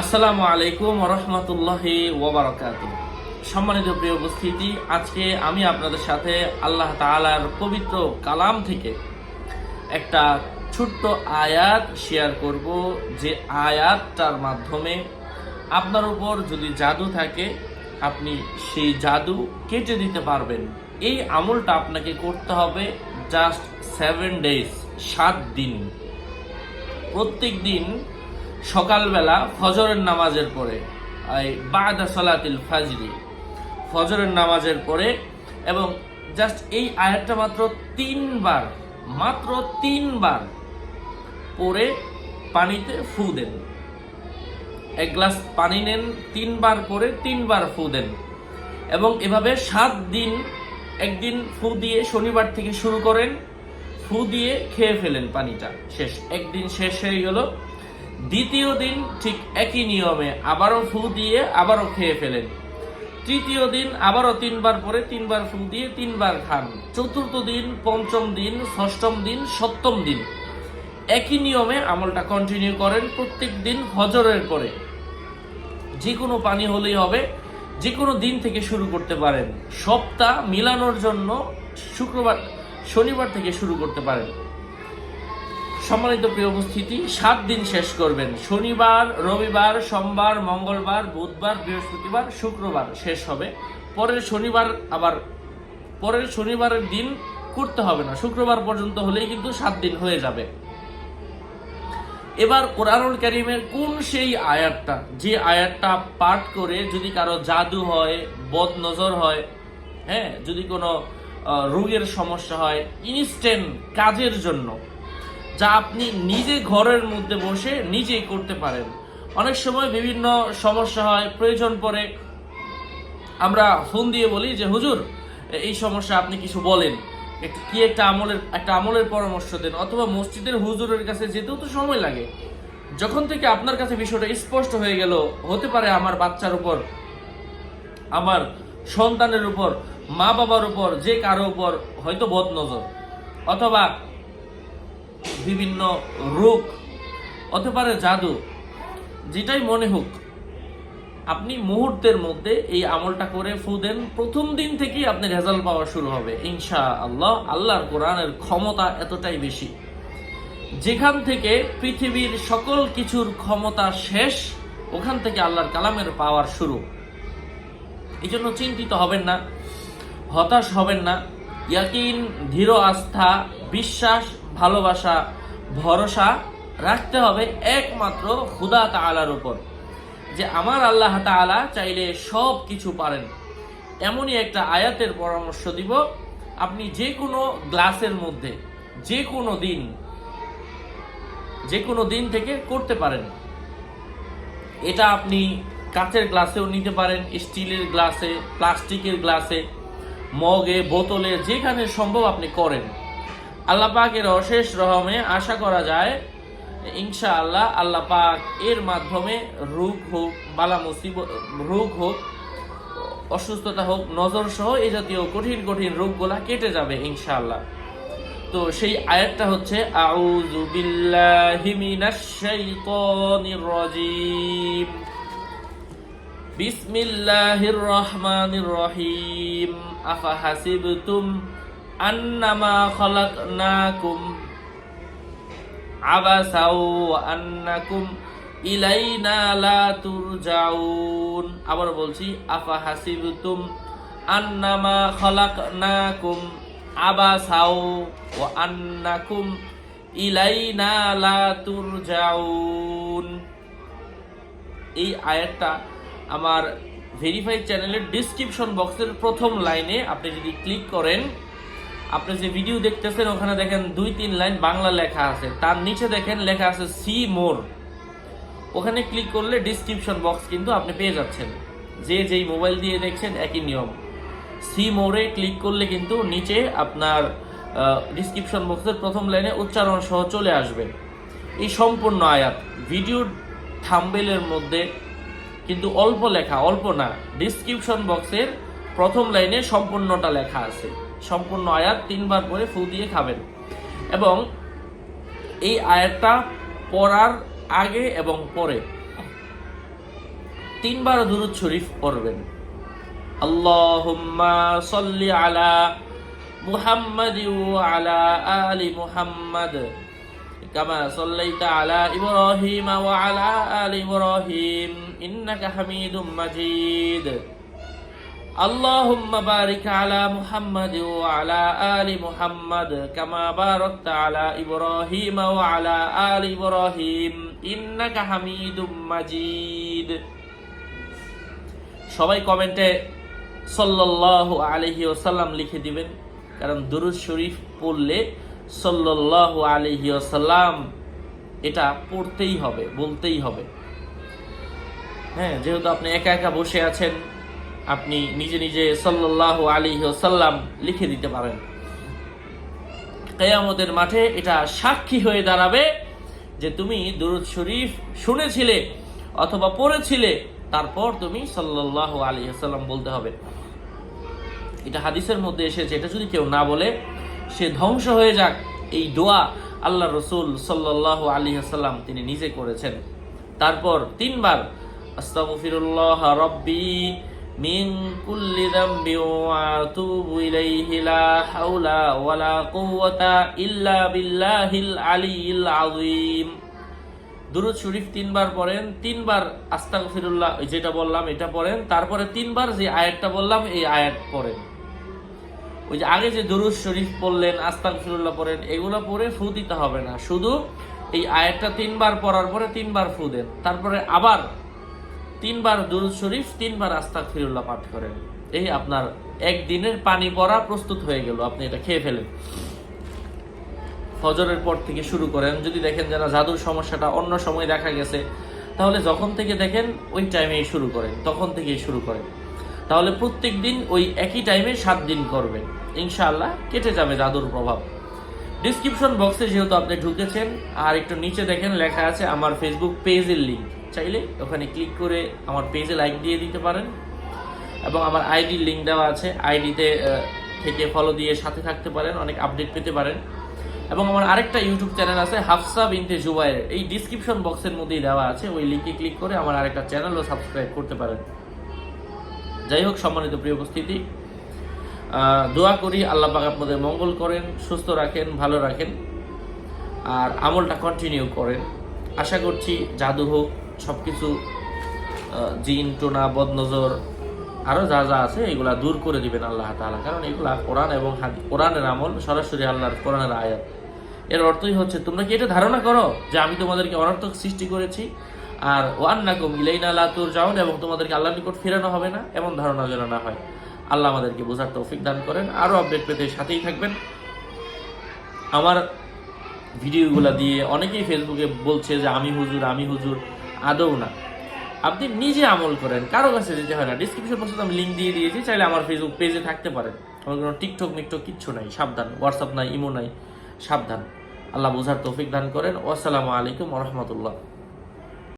আসসালামু আলাইকুম রহমতুল্লাহি ওবরাকাত সম্মানিত প্রিয় উপস্থিতি, আজকে আমি আপনাদের সাথে আল্লাহ তাআলার পবিত্র কালাম থেকে একটা ছোট্ট আয়াত শেয়ার করব। যে আয়াতটার মাধ্যমে আপনার উপর যদি জাদু থাকে, আপনি সেই জাদু কেটে দিতে পারবেন। এই আমলটা আপনাকে করতে হবে জাস্ট সেভেন ডেজ সাত দিন। প্রত্যেক দিন সকালবেলা ফজরের নামাজের পরে বাদা সলাতিল ফাজরি। ফজরের নামাজের পরে এবং জাস্ট এই আয়াতটা মাত্র তিনবার মাত্র তিনবার পরে পানিতে ফু দেন। এক গ্লাস পানি নেন, তিনবার করে তিনবার ফু দেন। এবং এভাবে সাত দিন একদিন ফু দিয়ে শনিবার থেকে শুরু করেন, ফু দিয়ে খেয়ে ফেলেন পানিটা। শেষ, একদিন শেষ হয়ে গেল দ্বিতীয় দিন ঠিক একই নিয়মে আবারও ফু দিয়ে আবারও খেয়ে ফেলেন। তৃতীয় দিন আবারও তিনবার পরে তিনবার ফু দিয়ে তিনবার খান। চতুর্থ দিন, পঞ্চম দিন, ষষ্ঠম দিন, সপ্তম দিন। একই নিয়মে আমলটা কন্টিনিউ করেন প্রত্যেক দিন হজরের পরে। যে কোনো পানি হলেই হবে যে কোনো দিন থেকে শুরু করতে পারেন। সপ্তাহ মিলানোর জন্য শুক্রবার, শনিবার থেকে শুরু করতে পারেন। সম্মানিত প্রিয় উপস্থিতি, সাত দিন শেষ করবেন। শনিবার, রবিবার, সোমবার, মঙ্গলবার, বুধবার, বৃহস্পতিবার, শুক্রবার শেষ হবে। পরের শনিবার আবার, পরের শনিবারের দিন করতে হবে না। শুক্রবার পর্যন্ত হলেই কিন্তু সাত দিন হয়ে যাবে। এবার কোরআনুল করিমের কোন সেই আয়াতটা? যে আয়াতটা পাঠ করে যদি কারও জাদু হয় বদ নজর হয় হ্যাঁ যদি কোনো রোগের সমস্যা হয় ইনস্ট্যান্ট কাজের জন্য যা আপনি নিজে ঘরের মধ্যে বসে নিজেই করতে পারেন। অনেক সময় বিভিন্ন সমস্যা হয়, প্রয়োজন পড়ে। আমরা ফোন দিয়ে বলি যে, হুজুর, এই সমস্যা আপনি কিছু বলেন। কি একটা আমলের একটা আমলের পরামর্শ দেন অথবা মসজিদের হুজুরের কাছে যেতেও তো সময় লাগে। যখন থেকে আপনার কাছে বিষয়টা স্পষ্ট হয়ে গেল, হতে পারে আমার বাচ্চার উপর, আমার সন্তানের উপর মা বাবার উপর, যে কারও উপর, হয়তো বদনজর। অথবা বিভিন্ন রোগ হতে পারে জাদু, যেটাই মনে হোক, আপনি মুহূর্তের মধ্যে এই আমলটা করে ফু দেন। প্রথম দিন থেকেই আপনি রেজাল্ট পাওয়া শুরু হবে ইনশা আল্লাহ আল্লাহর কোরআনের ক্ষমতা এতটাই বেশি। যেখান থেকে পৃথিবীর সকল কিছুর ক্ষমতা শেষ, ওখান থেকে আল্লাহর কালামের পাওয়ার শুরু। এই জন্য চিন্তিত হবেন না, হতাশ হবেন না। ইয়াকিন, ধীর আস্থা, বিশ্বাস ভালোবাসা, ভরসা রাখতে হবে একমাত্র খুদা তাআলার উপর। যে আমার আল্লাহ তাআলা চাইলে সব কিছু পারেন। এমনই একটা আয়াতের পরামর্শ দিব, আপনি যে কোনো গ্লাসের মধ্যে যে কোনো দিন যে কোনো দিন থেকে করতে পারেন। এটা আপনি কাচের গ্লাসেও নিতে পারেন, স্টিলের গ্লাসে, প্লাস্টিকের গ্লাসে, মগে, বোতলে, যেখানে সম্ভব আপনি করেন। আল্লাহ পাকের অশেষ রহমে আশা করা যায় ইনশা আল্লাহ আল্লাহ পাক এর মাধ্যমে রোগ হোক, বালা মুসিব, রোগ হোক, অসুস্থতা হোক নজর সহ এই জাতীয় কঠিন কঠিন রোগগুলা কেটে যাবে, ইনশাআল্লাহ। তো সেই আয়াতটা হচ্ছে, আউযু বিল্লাহি মিনাশ শাইতানির বিসমিল্লাহির রহমানির রহিম। আফা হাসিবতুম আন্নামা খালাকনাকুম আবাসাও আন্নাকুম ইলাইনা লা তুরজাউন। আবার বলছি আফা হাসিবতুম আন্নামা খালাকনাকুম আবাসাও ওয়া আন্নাকুম ইলাইনা লা তুরজাউন। এই আয়াতটা আমার ভেরিফাইড চ্যানেলের ডিসক্রিপশন বক্সের প্রথম লাইনে আপনি যদি ক্লিক করেন আপনি যে ভিডিও দেখতেছেন, ওখানে দেখেন দুই তিন লাইন বাংলা লেখা আছে। তার নিচে দেখেন লেখা আছে সি মোর ওখানে ক্লিক করলে ডিসক্রিপশন বক্স কিন্তু আপনি পেয়ে যাচ্ছেন। যে যেই মোবাইল দিয়ে দেখছেন, একই নিয়ম। সি মোরে ক্লিক করলে কিন্তু নিচে আপনার ডিসক্রিপশন বক্সের প্রথম লাইনে উচ্চারণ সহ চলে আসবে। এই সম্পূর্ণ আয়াত। ভিডিওর থাম্বেলের মধ্যে কিন্তু অল্প লেখা, অল্প না ডিসক্রিপশন বক্সের প্রথম লাইনে সম্পূর্ণটা লেখা আছে। সম্পূর্ণ আয়াত তিনবার করে ফু দিয়ে খাবেন। এবং এই আয়াতটা পড়ার আগে এবং পরে তিনবার দুরুদ শরীফ পড়বেন। আল্লাহুম্মা সাল্লি আলা মুহাম্মাদি ওয়া আলা আলি মুহাম্মাদ, কামা সাল্লাইতা আলা ইব্রাহিম ওয়া আলা আলি ইব্রাহিম, ইন্নাকা হামিদুম মাজিদ। আল্লাহুম্মা আলা মুহাম্মাদ ওয়া আলা আলি মুহাম্মাদ কামা আলা ইব্রাহিম ওয়া আলা আলি ইব্রাহিম ইন্নাকা মাজিদ। সবাই কমেন্টে সাল্লাল্লাহু আলাইহি ওসাল্লাম লিখে দিবেন, কারণ দুরুজ শরীফ পড়লে সাল্লাল্লাহু আলাইহি ওয়াসাল্লাম এটা পড়তেই হবে, বলতেই হবে। হ্যাঁ যেহেতু আপনি একা একা বসে আছেন আপনি নিজে নিজে সাল্লাল্লাহু আলাইহি ওয়াসাল্লাম লিখে দিতে পারেন। কেয়ামতের মাঠে এটা সাক্ষী হয়ে দাঁড়াবে যে তুমি দুরুদ শরীফ শুনেছিলে অথবা পড়েছিলে, তারপর তুমি সাল্লাল্লাহু আলাইহি ওয়াসাল্লাম বলতে হবে। এটা হাদিসের মধ্যে এসেছে, এটা যদি কেউ না বলে, সে ধ্বংস হয়ে যাক এই দোয়া আল্লাহ রসুল সাল্লাহ আলী সাল্লাম তিনি নিজে করেছেন। তারপর তিনবার, আস্তাগফিরুল্লাহ রব্বি কুল্লি যামবি ওয়া আতুবু ইলাইহি লা হাওলা ওয়ালা কুওয়াতা ইল্লা বিল্লাহিল আলিয়্যিল আযীম। দুরুদ শরীফ তিনবার পড়েন, তিনবার আস্তাগফিরুল্লাহ যেটা বললাম এটা পড়েন, তারপরে তিনবার যে আয়াতটা বললাম, এই আয়াত পড়েন। ওই যে আগে যে দুরুদ শরীফ পড়লেন, আস্তাগফিরুল্লাহ পড়েন, এগুলো পড়ে ফু দিতে হবে না। শুধু এই আয়াতটা তিনবার পড়ার পরে তিনবার ফু দেন, তারপরে আবার তিনবার দুরুদ শরীফ, তিনবার আস্তাগফিরুল্লাহ পাঠ করেন। এই আপনার একদিনের পানি পড়া প্রস্তুত হয়ে গেল, আপনি এটা খেয়ে ফেলেন। ফজরের পর থেকে শুরু করেন, যদি দেখেন যেন জাদুর সমস্যাটা অন্য সময় দেখা গেছে, তাহলে যখন থেকে দেখেন ওই টাইমেই শুরু করেন, তখন থেকেই শুরু করেন। তাহলে প্রত্যেক দিন ওই একই টাইমে সাত দিন করবেন। ইনশাআল্লাহ কেটে যাবে জাদুর প্রভাব। ডিসক্রিপশন বক্সে যেহেতু আপনি ঢুকেছেন, আর একটু নিচে দেখেন লেখা আছে আমার ফেসবুক পেজের লিঙ্ক চাইলে ওখানে ক্লিক করে আমার পেজে লাইক দিয়ে দিতে পারেন। এবং আমার আইডির লিঙ্ক দেওয়া আছে। আইডিতে থেকে ফলো দিয়ে সাথে থাকতে পারেন, অনেক আপডেট পেতে পারেন। এবং আমার আরেকটা ইউটিউব চ্যানেল আছে, হাফসা বিনতে জুবাইয়ের এই ডিসক্রিপশন বক্সের মধ্যেই দেওয়া আছে, ওই লিঙ্কে ক্লিক করে আমার আরেকটা চ্যানেলও সাবস্ক্রাইব করতে পারেন। যাই হোক, সম্মানিত প্রিয় উপস্থিতি দোয়া করি আল্লাহ পাক আপনাদের মঙ্গল করেন, সুস্থ রাখেন, ভালো রাখেন, আর আমলটা কন্টিনিউ করেন। আশা করছি জাদু হোক সব কিছু জিন, টোনা, বদনজর আরও যা যা আছে, এগুলা দূর করে দিবেন আল্লাহ তাআলা। কারণ এগুলা কোরআন এবং কোরআনের আমল সরাসরি আল্লাহর, কোরআনের আয়াত। এর অর্থই হচ্ছে, তোমরা কি এটা ধারণা করো যে আমি তোমাদেরকে অনর্থক সৃষ্টি করেছি? আর ওয়ান নাকুম ইলাইনা লাতুর যাউন এবং তোমাদেরকে আল্লাহর নিকট ফেরানো হবে না? এমন ধারণা যেন না হয়। আল্লাহ আমাদেরকে বোঝার তৌফিক দান করেন। আরও আপডেট পেতে সাথেই থাকবেন। আমার ভিডিওগুলো দিয়ে অনেকেই ফেসবুকে বলছে যে, আমি হুজুর আমি হুজুর। আদৌ না। আপনি নিজে আমল করেন, কারও কাছে যেতে হয় না। ডিসক্রিপশন বক্সে আমি লিঙ্ক দিয়ে দিয়েছি, চাইলে আমার ফেসবুক পেজে থাকতে পারেন আমার কোনো টিকটক মিকটক কিচ্ছু নাই, সাবধান। হোয়াটসঅ্যাপ নাই ইমো নাই, সাবধান। আল্লাহ বোঝার তৌফিক দান করেন। আসসালামু আলাইকুম রহমতুল্লাহ।